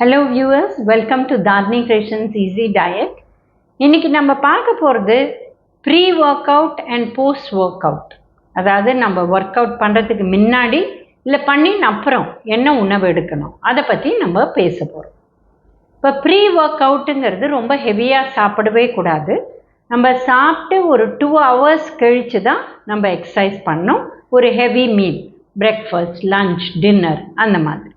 Hello viewers welcome to Dharani creations easy diet இன்னைக்கு நம்ம பார்க்க போகிறது pre workout and post workout அதாவது நம்ம ஒர்க் அவுட் பண்ணுறதுக்கு முன்னாடி இல்லை பண்ணின அப்புறம் என்ன உணவு எடுக்கணும்? அதை பற்றி நம்ம பேச போகிறோம் இப்போ ப்ரீ ஒர்க் அவுட்டுங்கிறது ரொம்ப ஹெவியாக சாப்பிடவே கூடாது. நம்ம சாப்பிட்டு ஒரு டூ ஹவர்ஸ் கழித்து தான் நம்ம எக்ஸசைஸ் பண்ணோம் ஒரு heavy meal breakfast lunch dinner அந்த மாதிரி.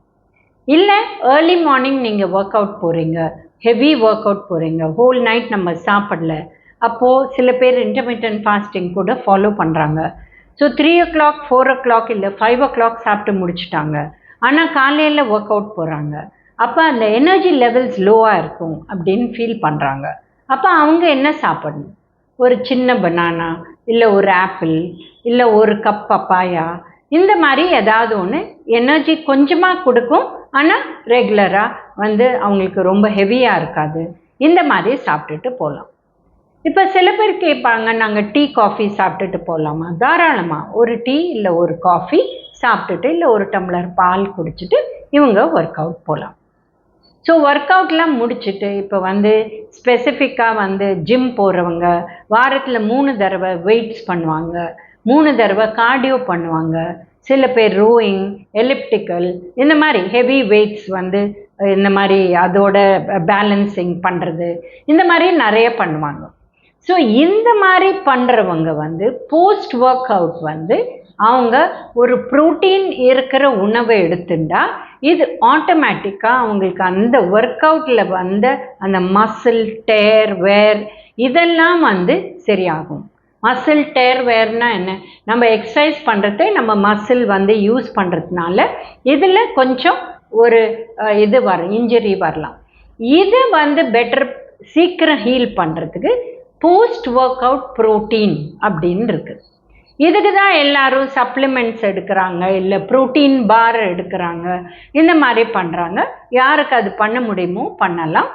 இல்லை ஏர்லி மார்னிங் நீங்கள் ஒர்க் அவுட் போகிறீங்க ஹெவி ஒர்க் அவுட் போகிறீங்க ஹோல் நைட் நம்ம சாப்பிடல. அப்போது சில பேர் இன்டர்மீடியன்ட் ஃபாஸ்டிங் கூட ஃபாலோ பண்ணுறாங்க so three o'clock four o'clock இல்லை ஃபைவ் ஓ கிளாக் சாப்பிட்டு முடிச்சுட்டாங்க. ஆனால் காலையில் ஒர்க் அவுட் போகிறாங்க அப்போ அந்த எனர்ஜி லெவல்ஸ் லோவாக இருக்கும் அப்படின்னு ஃபீல் பண்ணுறாங்க அப்போ அவங்க என்ன சாப்பிடணும்? ஒரு சின்ன பனானா இல்லை ஒரு ஆப்பிள் இல்லை ஒரு கப் பப்பாயா இந்த மாதிரி ஏதாவது ஒன்று எனர்ஜி கொஞ்சமாக கொடுக்கும். ஆனால் ரெகுலராக வந்து அவங்களுக்கு ரொம்ப ஹெவியாக இருக்காது. இந்த மாதிரி சாப்பிட்டுட்டு போகலாம் இப்போ சில பேர் கேட்பாங்க நாங்கள் டீ காஃபி சாப்பிட்டுட்டு போகலாமா தாராளமாக ஒரு டீ இல்லை ஒரு காஃபி சாப்பிட்டுட்டு இல்லை ஒரு டம்ளர் பால் குடிச்சிட்டு இவங்க ஒர்க் அவுட் போகலாம் ஸோ ஒர்க் அவுட்லாம் முடிச்சுட்டு இப்போ வந்து ஸ்பெசிஃபிக்காக வந்து ஜிம் போகிறவங்க வாரத்தில் மூணு தடவை வெயிட்ஸ் பண்ணுவாங்க மூணு தடவை கார்டியோ பண்ணுவாங்க சில பேர் ரோயிங் எலிப்டிக்கல் இந்த மாதிரி ஹெவி வெயிட்ஸ் வந்து இந்த மாதிரி அதோட பேலன்சிங் பண்ணுறது இந்த மாதிரி நிறைய பண்ணுவாங்க. ஸோ இந்த மாதிரி பண்ணுறவங்க வந்து போஸ்ட் ஒர்க் அவுட் வந்து அவங்க ஒரு ப்ரோட்டீன் இருக்கிற உணவை எடுத்துட்டா இது ஆட்டோமேட்டிக்காக அவங்களுக்கு அந்த ஒர்க் அவுட்டில் வந்த அந்த மசில் டேர் வேர் இதெல்லாம் வந்து சரியாகும். மசில் டேர் வேர்னா என்ன? நம்ம எக்ஸசைஸ் பண்ணுறதே நம்ம மசில் வந்து யூஸ் பண்ணுறதுனால இதில் கொஞ்சம் ஒரு இது வரும் இன்ஜுரி வரலாம். இது வந்து பெட்டர் சீக்கிரம் ஹீல் பண்ணுறதுக்கு போஸ்ட் ஒர்க் அவுட் ப்ரோட்டீன் அப்படின்னு இருக்குது இதுக்கு தான் எல்லாரும் சப்ளிமெண்ட்ஸ் எடுக்கிறாங்க இல்லை ப்ரோட்டீன் பார் எடுக்கிறாங்க இந்த மாதிரி பண்ணுறாங்க யாருக்கு அது பண்ண முடியுமோ பண்ணலாம்.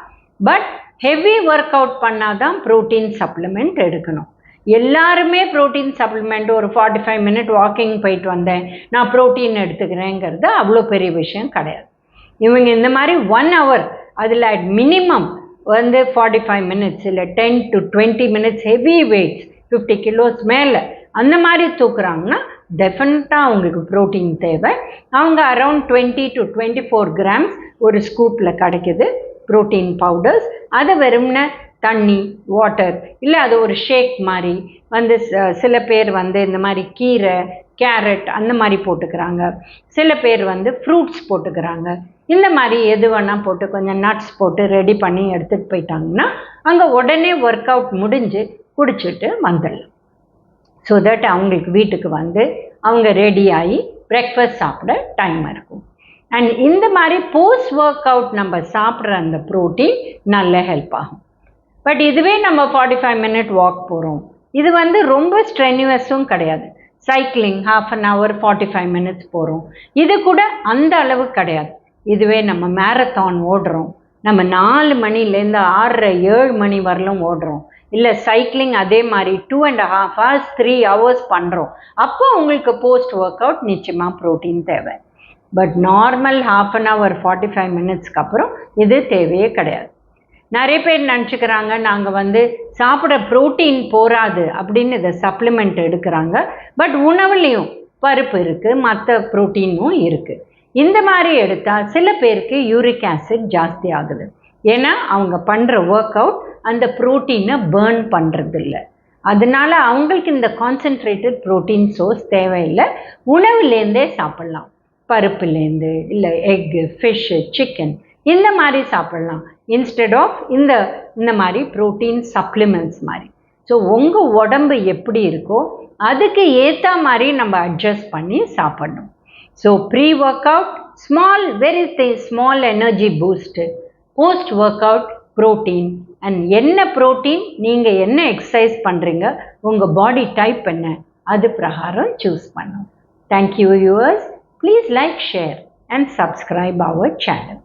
பட் ஹெவி ஒர்க் அவுட் பண்ணால் தான் ப்ரோட்டீன் சப்ளிமெண்ட் எடுக்கணும். எல்லாருமே ப்ரோட்டீன் சப்ளிமெண்ட் ஒரு ஃபார்ட்டி ஃபைவ் மினிட் வாக்கிங் போயிட்டு வந்தேன். நான் ப்ரோட்டீன் எடுத்துக்கிறேங்கிறது அவ்வளோ பெரிய விஷயம் கிடையாது. இவங்க இந்த மாதிரி ஒன் ஹவர் அதில் அட் மினிமம் வந்து ஃபார்ட்டி ஃபைவ் மினிட்ஸ் இல்லை ten to twenty minutes heavy weights fifty kilos மேலே அந்த மாதிரி தூக்குறாங்கன்னா டெஃபினட்டாக அவங்களுக்கு ப்ரோட்டீன் தேவை. அவங்க around twenty to twenty four grams ஒரு ஸ்கூப்பில் கிடைக்குது ப்ரோட்டீன் பவுடர்ஸ் அதை வெறும்ன தண்ணி வாட்டர் இல்லை அது ஒரு ஷேக் மாதிரி. வந்து சில பேர் வந்து இந்த மாதிரி கீரை கேரட் அந்த மாதிரி போட்டுக்கிறாங்க. சில பேர் வந்து ஃப்ரூட்ஸ் போட்டுக்கிறாங்க. இந்த மாதிரி எது வேணால் போட்டு கொஞ்சம் நட்ஸ் போட்டு ரெடி பண்ணி எடுத்துகிட்டு போயிட்டாங்கன்னா அங்கே உடனே ஒர்க் அவுட் முடிஞ்சு குடிச்சிட்டு வந்துடலாம். ஸோ தட் அவங்களுக்கு வீட்டுக்கு வந்து அவங்க ரெடி ஆகி பிரேக்ஃபாஸ்ட் சாப்பிட டைம் இருக்கும். அண்ட் இந்த மாதிரி போஸ்ட் ஒர்க் அவுட் நம்ம சாப்பிட்ற அந்த ப்ரோட்டீன் நல்ல ஹெல்ப் ஆகும். பட் இதுவே நம்ம ஃபார்ட்டி ஃபைவ் மினிட் வாக் போகிறோம் இது வந்து ரொம்ப ஸ்ட்ரென்யூவஸும் கிடையாது. Cycling half an hour forty five minutes போகிறோம் இது கூட அந்த அளவு கிடையாது. இதுவே நம்ம மேரத்தான் ஓடுறோம். நம்ம நாலு மணிலேருந்து ஆறரை ஏழு மணி வரலும் ஓடுறோம். இல்லை சைக்கிளிங் அதே மாதிரி two and half hours three hours பண்ணுறோம் அப்போ உங்களுக்கு போஸ்ட் ஒர்க் அவுட் நிச்சயமாக ப்ரோட்டீன் தேவை. But normal half an hour forty five மினிட்ஸ்க்கு அப்புறம் இது தேவையே கிடையாது. நிறைய பேர் நினச்சிக்கிறாங்க நாங்கள் வந்து சாப்பிட ப்ரோட்டீன் போராது அப்படின்னு இதை சப்ளிமெண்ட் எடுக்கிறாங்க. பட் உணவுலேயும் பருப்பு இருக்குது மற்ற ப்ரோட்டீனும் இருக்குது இந்த மாதிரி எடுத்தால் சில பேருக்கு யூரிக் ஆசிட் ஜாஸ்தி ஆகுது. ஏன்னா அவங்க பண்ணுற ஒர்க் அவுட் அந்த ப்ரோட்டீனை பேர்ன் பண்ணுறதில்ல அதனால அவங்களுக்கு இந்த கான்சென்ட்ரேட்டட் ப்ரோட்டீன் சோர்ஸ் தேவையில்லை. உணவுலேருந்தே சாப்பிட்லாம். பருப்புலேருந்து இல்லை எக்கு ஃபிஷ்ஷு சிக்கன் இந்த மாதிரி சாப்பிட்லாம். இன்ஸ்டெட் ஆஃப் இந்த இந்த மாதிரி ப்ரோட்டீன் சப்ளிமெண்ட்ஸ் மாதிரி. ஸோ உங்கள் உடம்பு எப்படி இருக்கோ அதுக்கு ஏற்ற மாதிரி நம்ம அட்ஜஸ்ட் பண்ணி சாப்பிட்ணும். So pre workout small very the small energy boost post workout protein and என்ன ப்ரோட்டீன் நீங்கள் என்ன எக்ஸசைஸ் பண்ணுறீங்க உங்கள் பாடி டைப் என்ன அது பிரகாரம் சூஸ் பண்ணும். Thank you viewers please like share and subscribe our channel